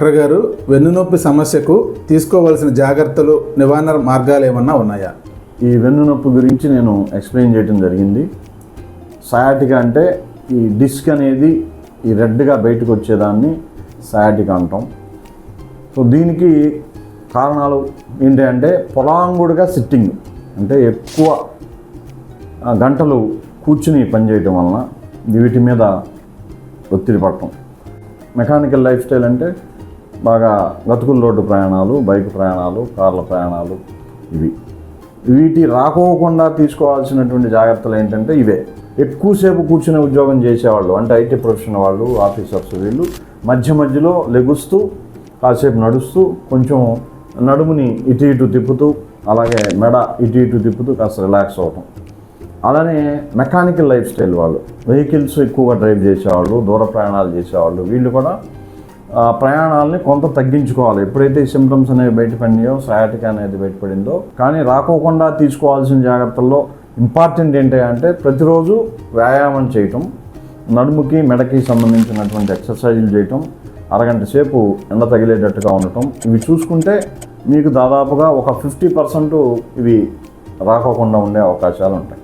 Doctor గారు వెన్నునొప్పి సమస్యకు తీసుకోవాల్సిన జాగ్రత్తలు నివారణ మార్గాలు ఏమన్నా ఉన్నాయా? ఈ వెన్నునొప్పి గురించి నేను ఎక్స్ప్లెయిన్ చేయడం జరిగింది. సయాటికా అంటే ఈ డిస్క్ అనేది ఈ రెడ్గా బయటకు వచ్చేదాన్ని సయాటికా అంటాం. సో దీనికి కారణాలు ఏంటి అంటే పొలాంగుడుగా సిట్టింగ్ అంటే ఎక్కువ గంటలు కూర్చుని పనిచేయటం వలన వీటి మీద ఒత్తిడి పడటం. మెకానికల్ లైఫ్ స్టైల్ అంటే బాగా గతుకుల రోడ్డు ప్రయాణాలు బైక్ ప్రయాణాలు కార్ల ప్రయాణాలు ఇవి. వీటి రాకోకుండా తీసుకోవాల్సినటువంటి జాగ్రత్తలు ఏంటంటే ఇవే. ఎక్కువసేపు కూర్చునే ఉద్యోగం చేసేవాళ్ళు అంటే ఐటీ ప్రొఫెషన్ వాళ్ళు ఆఫీసర్స్ వీళ్ళు మధ్య మధ్యలో లెగుస్తూ కాసేపు నడుస్తూ కొంచెం నడుముని ఇటు ఇటు తిప్పుతూ అలాగే మెడ ఇటు ఇటు తిప్పుతూ కాస్త రిలాక్స్ అవ్వటం. అలానే మెకానికల్ లైఫ్ స్టైల్ వాళ్ళు వెహికల్స్ ఎక్కువగా డ్రైవ్ చేసేవాళ్ళు దూర ప్రయాణాలు చేసేవాళ్ళు వీళ్ళు కూడా ప్రయాణాలని కొంత తగ్గించుకోవాలి. ఎప్పుడైతే సిమ్టమ్స్ అనేవి బయటపడినాయో సయాటిక్ అనేది బయటపడిందో. కానీ రాకోకుండా తీసుకోవాల్సిన జాగ్రత్తల్లో ఇంపార్టెంట్ ఏంటి అంటే ప్రతిరోజు వ్యాయామం చేయటం నడుముకి మెడకి సంబంధించినటువంటి ఎక్సర్సైజులు చేయటం అరగంట సేపు ఎండ తగిలేటట్టుగా ఉండటం. ఇవి చూసుకుంటే మీకు దాదాపుగా ఒక ఫిఫ్టీ పర్సెంట్ ఇవి రాకోకుండా ఉండే అవకాశాలు ఉంటాయి.